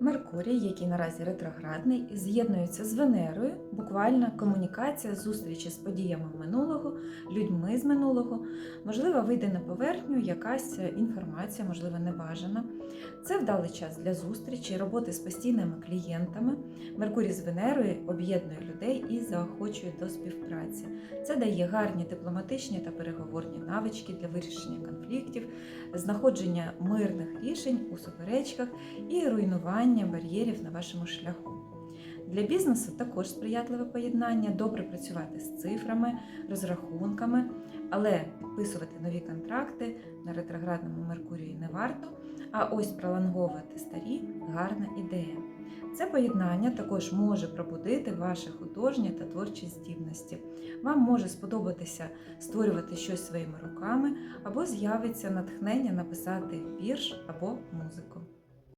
Меркурій, який наразі ретроградний, з'єднується з Венерою, буквально комунікація, зустрічі з подіями минулого, людьми з минулого. Можливо, вийде на поверхню якась інформація, можливо, небажана. Це вдалий час для зустрічі, роботи з постійними клієнтами. Меркурій з Венерою об'єднує людей і заохочує до співпраці. Це дає гарні дипломатичні та переговорні навички для вирішення конфліктів, знаходження мирних рішень у суперечках і руйнування бар'єрів на вашому шляху. Для бізнесу також сприятливе поєднання, добре працювати з цифрами, розрахунками, але підписувати нові контракти на ретроградному Меркурії не варто. А ось пролонговувати старі гарна ідея. Це поєднання також може пробудити ваші художні та творчі здібності. Вам може сподобатися створювати щось своїми руками, або з'явиться натхнення написати вірш або музику.